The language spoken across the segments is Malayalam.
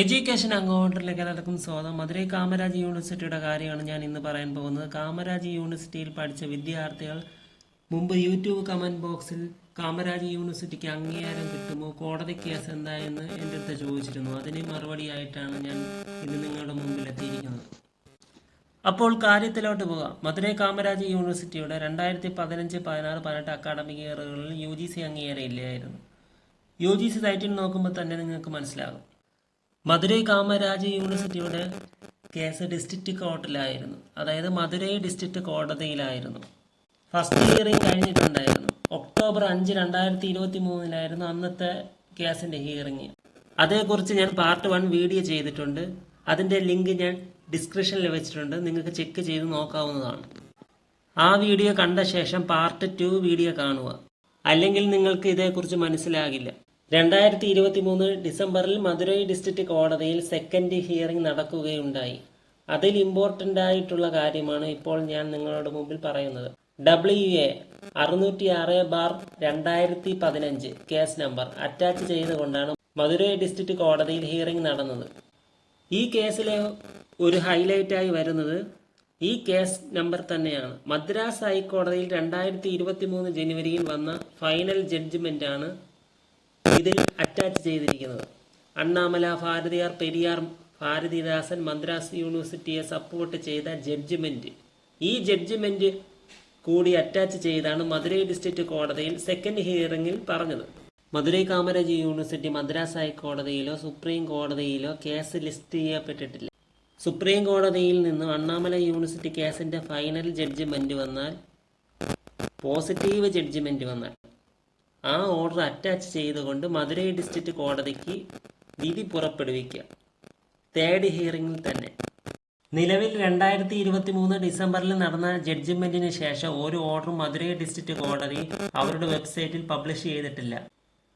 എഡ്യൂക്കേഷൻ അക്കൗണ്ടിലേക്ക് എല്ലാവർക്കും സ്വാഗതം മധുരൈ കാമരാജ് യൂണിവേഴ്സിറ്റിയുടെ കാര്യമാണ് ഞാൻ ഇന്ന് പറയാൻ പോകുന്നത്. കാമരാജ് യൂണിവേഴ്സിറ്റിയിൽ പഠിച്ച വിദ്യാർത്ഥികൾ മുമ്പ് യൂട്യൂബ് കമന്റ് ബോക്സിൽ കാമരാജ് യൂണിവേഴ്സിറ്റിക്ക് അംഗീകാരം കിട്ടുമോ കോടതി കേസ് എന്തായെന്ന് എന്റെ അടുത്ത് ചോദിച്ചിരുന്നു. അതിന് മറുപടിയായിട്ടാണ് ഞാൻ ഇന്ന് നിങ്ങളുടെ മുമ്പിൽ എത്തിയിരിക്കുന്നത്. അപ്പോൾ കാര്യത്തിലോട്ട് പോകാം. മധുരൈ കാമരാജ് യൂണിവേഴ്സിറ്റിയുടെ രണ്ടായിരത്തി പതിനഞ്ച് പതിനാറ് പതിനെട്ട് അക്കാഡമിക് ഇയറുകളിൽ യു ജി സി അംഗീകാരം ഇല്ലായിരുന്നു. യു ജി സി സൈറ്റിൽ നോക്കുമ്പോൾ തന്നെ നിങ്ങൾക്ക് മനസ്സിലാകും. മധുരൈ കാമരാജ് യൂണിവേഴ്സിറ്റിയുടെ കേസ് ഡിസ്ട്രിക്റ്റ് കോർട്ടിലായിരുന്നു അതായത് മധുരൈ ഡിസ്ട്രിക്റ്റ് കോടതിയിലായിരുന്നു. ഫസ്റ്റ് ഹിയറിംഗ് കഴിഞ്ഞിട്ടുണ്ടായിരുന്നു. ഒക്ടോബർ അഞ്ച് രണ്ടായിരത്തി ഇരുപത്തി മൂന്നിലായിരുന്നു അന്നത്തെ കേസിന്റെ ഹിയറിംഗ് അതേക്കുറിച്ച് ഞാൻ പാർട്ട് വൺ വീഡിയോ ചെയ്തിട്ടുണ്ട്. അതിന്റെ ലിങ്ക് ഞാൻ ഡിസ്ക്രിപ്ഷനിൽ വെച്ചിട്ടുണ്ട്. നിങ്ങൾക്ക് ചെക്ക് ചെയ്ത് നോക്കാവുന്നതാണ്. ആ വീഡിയോ കണ്ട ശേഷം പാർട്ട് ടു വീഡിയോ കാണുക. അല്ലെങ്കിൽ നിങ്ങൾക്ക് ഇതേക്കുറിച്ച് മനസ്സിലാകില്ല. രണ്ടായിരത്തി ഇരുപത്തി മൂന്ന് ഡിസംബറിൽ മധുരൈ ഡിസ്ട്രിക്ട് കോടതിയിൽ സെക്കൻഡ് ഹിയറിംഗ് നടക്കുകയുണ്ടായി. അതിൽ ഇമ്പോർട്ടന്റ് ആയിട്ടുള്ള കാര്യമാണ് ഇപ്പോൾ ഞാൻ നിങ്ങളുടെ മുമ്പിൽ പറയുന്നത്. ഡബ്ല്യു എ അറുന്നൂറ്റി ആറ് ബാർ രണ്ടായിരത്തി പതിനഞ്ച് കേസ് നമ്പർ അറ്റാച്ച് ചെയ്തുകൊണ്ടാണ് മധുരൈ ഡിസ്ട്രിക്ട് കോടതിയിൽ ഹിയറിംഗ് നടന്നത്. ഈ കേസിലെ ഒരു ഹൈലൈറ്റായി വരുന്നത് ഈ കേസ് നമ്പർ തന്നെയാണ്. മദ്രാസ് ഹൈക്കോടതിയിൽ രണ്ടായിരത്തി ഇരുപത്തി മൂന്ന് ജനുവരിയിൽ വന്ന ഫൈനൽ ജഡ്ജ്മെന്റ് ആണ് ഇതിൽ അറ്റാച്ച് ചെയ്തിരിക്കുന്നത്. അണ്ണാമല ഭാരതിയാർ പെരിയാർ ഭാരതിദാസൻ മദ്രാസ് യൂണിവേഴ്സിറ്റിയെ സപ്പോർട്ട് ചെയ്ത ജഡ്ജ്മെന്റ് ഈ ജഡ്ജ്മെന്റ് കൂടി അറ്റാച്ച് ചെയ്താണ് മധുരൈ ഡിസ്ട്രിക്ട് കോടതിയിൽ സെക്കൻഡ് ഹിയറിംഗിൽ പറഞ്ഞത്. മധുരൈ കാമരാജ് യൂണിവേഴ്സിറ്റി മദ്രാസ് ഹൈക്കോടതിയിലോ സുപ്രീം കോടതിയിലോ കേസ് ലിസ്റ്റ് ചെയ്യപ്പെട്ടിട്ടില്ല. സുപ്രീം കോടതിയിൽ നിന്നും അണ്ണാമല യൂണിവേഴ്സിറ്റി കേസിന്റെ ഫൈനൽ ജഡ്ജ്മെന്റ് വന്നാൽ പോസിറ്റീവ് ജഡ്ജ്മെന്റ് വന്നാൽ ആ ഓർഡർ അറ്റാച്ച് ചെയ്തുകൊണ്ട് മധുരൈ ഡിസ്ട്രിക്ട് കോടതിക്ക് വിധി പുറപ്പെടുവിക്കുക. തേർഡ് ഹിയറിംഗിൽ തന്നെ. നിലവിൽ രണ്ടായിരത്തി ഇരുപത്തി മൂന്ന് ഡിസംബറിൽ നടന്ന ജഡ്ജ്മെന്റിന് ശേഷം ഒരു ഓർഡർ മധുരൈ ഡിസ്ട്രിക്ട് കോടതി അവരുടെ വെബ്സൈറ്റിൽ പബ്ലിഷ് ചെയ്തിട്ടില്ല.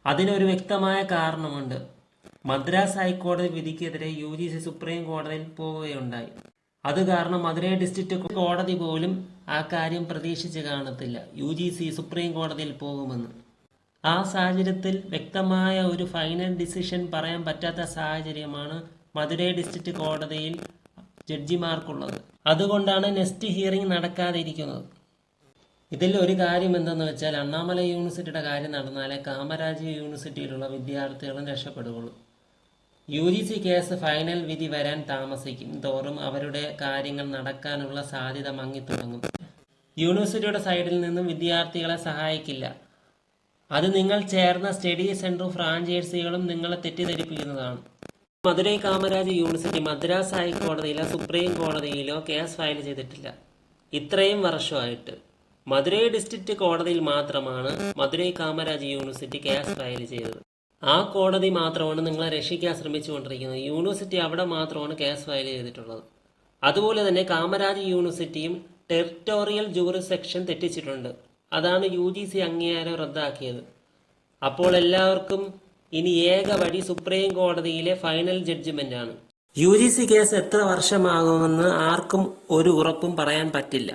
അതിനൊരു വ്യക്തമായ കാരണമുണ്ട്. മദ്രാസ് ഹൈക്കോടതി വിധിക്കെതിരെ യു ജി സി സുപ്രീം കോടതിയിൽ പോവുകയുണ്ടായി. അത് കാരണം മധുരൈ ഡിസ്ട്രിക്ട് കോടതി പോലും ആ കാര്യം പ്രതീക്ഷിച്ച് കാണത്തില്ല. യു ജി സി സുപ്രീം കോടതിയിൽ പോകുമെന്ന്. ആ സാഹചര്യത്തിൽ വ്യക്തമായ ഒരു ഫൈനൽ ഡിസിഷൻ പറയാൻ പറ്റാത്ത സാഹചര്യമാണ് മധുരൈ ഡിസ്ട്രിക്ട് കോടതിയിൽ ജഡ്ജിമാർക്കുള്ളത്. അതുകൊണ്ടാണ് നെക്സ്റ്റ് ഹിയറിംഗ് നടക്കാതിരിക്കുന്നത്. ഇതിൽ ഒരു കാര്യം എന്തെന്ന് വെച്ചാൽ അണ്ണാമല യൂണിവേഴ്സിറ്റിയുടെ കാര്യം നടന്നാലേ കാമരാജ് യൂണിവേഴ്സിറ്റിയിലുള്ള വിദ്യാർത്ഥികളും രക്ഷപ്പെടുകയുള്ളൂ. U G C case final വിധി വരാൻ താമസിക്കും തോറും അവരുടെ കാര്യങ്ങൾ നടക്കാനുള്ള സാധ്യത മങ്ങിത്തുടങ്ങും. യൂണിവേഴ്സിറ്റിയുടെ സൈഡിൽ നിന്നും വിദ്യാർത്ഥികളെ സഹായിക്കില്ല. അത് നിങ്ങൾ ചേർന്ന സ്റ്റഡി സെന്റർ ഫ്രാഞ്ചൈസികളും നിങ്ങളെ തെറ്റിദ്ധരിപ്പിക്കുന്നതാണ്. മധുരൈ കാമരാജ് യൂണിവേഴ്സിറ്റി മദ്രാസ് ഹൈക്കോടതിയിലോ സുപ്രീം കോടതിയിലോ കേസ് ഫയൽ ചെയ്തിട്ടില്ല. ഇത്രയും വർഷമായിട്ട്. മധുരൈ ഡിസ്ട്രിക്ട് കോടതിയിൽ മാത്രമാണ് Madurai Kamaraj university case file ചെയ്തത്. ആ കോടതി മാത്രമാണ് നിങ്ങളെ രക്ഷിക്കാൻ ശ്രമിച്ചുകൊണ്ടിരിക്കുന്നത്. യൂണിവേഴ്സിറ്റി അവിടെ മാത്രമാണ് കേസ് ഫയൽ ചെയ്തിട്ടുള്ളത്. അതുപോലെ തന്നെ കാമരാജ് യൂണിവേഴ്സിറ്റിയും ടെറിട്ടോറിയൽ ജൂറി സെക്ഷൻ തെറ്റിച്ചിട്ടുണ്ട്. അതാണ് യു ജി സി അംഗീകാരം റദ്ദാക്കിയത്. അപ്പോൾ എല്ലാവർക്കും ഇനി ഏക വഴി സുപ്രീം കോടതിയിലെ ഫൈനൽ ജഡ്ജ്മെന്റ് ആണ് യു ജി സി കേസ് എത്ര വർഷമാകുമെന്ന് ആർക്കും ഒരു ഉറപ്പും പറയാൻ പറ്റില്ല.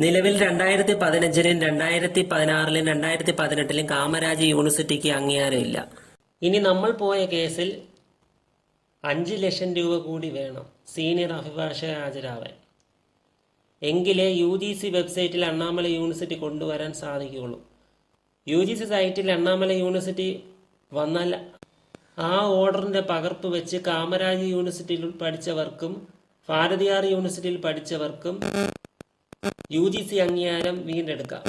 നിലവിൽ രണ്ടായിരത്തി പതിനഞ്ചിലും രണ്ടായിരത്തി പതിനാറിലും രണ്ടായിരത്തി പതിനെട്ടിലും കാമരാജ് യൂണിവേഴ്സിറ്റിക്ക് അംഗീകാരമില്ല. ഇനി നമ്മൾ പോയ കേസിൽ അഞ്ച് ലക്ഷം രൂപ കൂടി വേണം. സീനിയർ അഭിഭാഷക ഹാജരാവാൻ. എങ്കിലേ യു ജി സി വെബ്സൈറ്റിൽ അണ്ണാമല യൂണിവേഴ്സിറ്റി കൊണ്ടുവരാൻ സാധിക്കുകയുള്ളൂ. യു ജി സി സൈറ്റിൽ അണ്ണാമല യൂണിവേഴ്സിറ്റി വന്നാൽ ആ ഓർഡറിന്റെ പകർപ്പ് വെച്ച് കാമരാജ് യൂണിവേഴ്സിറ്റിയിൽ പഠിച്ചവർക്കും ഭാരതിയാർ യൂണിവേഴ്സിറ്റിയിൽ പഠിച്ചവർക്കും യു ജി സി അംഗീകാരം വീണ്ടെടുക്കാം.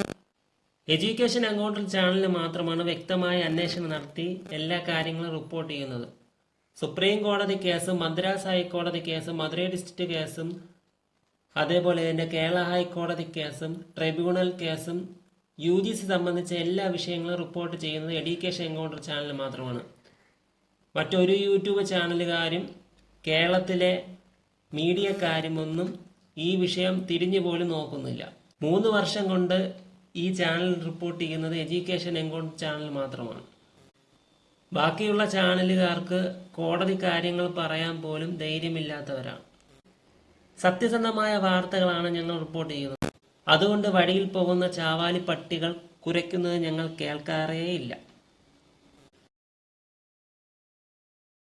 എഡ്യൂക്കേഷൻ അക്കൗണ്ടൽ ചാനലിൽ മാത്രമാണ് വ്യക്തമായ അന്വേഷണം നടത്തി എല്ലാ കാര്യങ്ങളും റിപ്പോർട്ട് ചെയ്യുന്നത്. സുപ്രീം കോടതി കേസും മദ്രാസ് ഹൈക്കോടതി കേസും മധുരൈ ഡിസ്ട്രിക്ട് കേസും അതേപോലെ തന്നെ കേരള ഹൈക്കോടതി കേസും ട്രൈബ്യൂണൽ കേസും യു ജി സി സംബന്ധിച്ച എല്ലാ വിഷയങ്ങളും റിപ്പോർട്ട് ചെയ്യുന്നത് എഡ്യൂക്കേഷൻ എൻകൗണ്ടർ ചാനൽ മാത്രമാണ്. മറ്റൊരു യൂട്യൂബ് ചാനലുകാരും കേരളത്തിലെ മീഡിയക്കാരും ഒന്നും ഈ വിഷയം തിരിഞ്ഞു പോലും നോക്കുന്നില്ല. മൂന്ന് വർഷം കൊണ്ട് ഈ ചാനൽ റിപ്പോർട്ട് ചെയ്യുന്നത് എഡ്യൂക്കേഷൻ എൻകൗണ്ടർ ചാനൽ മാത്രമാണ്. ബാക്കിയുള്ള ചാനലുകാർക്ക് കോടതി കാര്യങ്ങൾ പറയാൻ പോലും ധൈര്യമില്ലാത്തവരാണ്. സത്യസന്ധമായ വാർത്തകളാണ് ഞങ്ങൾ റിപ്പോർട്ട് ചെയ്യുന്നത്. അതുകൊണ്ട് വഴിയിൽ പോകുന്ന ചാവാലി പട്ടികൾ കുരയ്ക്കുന്നത് ഞങ്ങൾ കേൾക്കാറേയില്ല.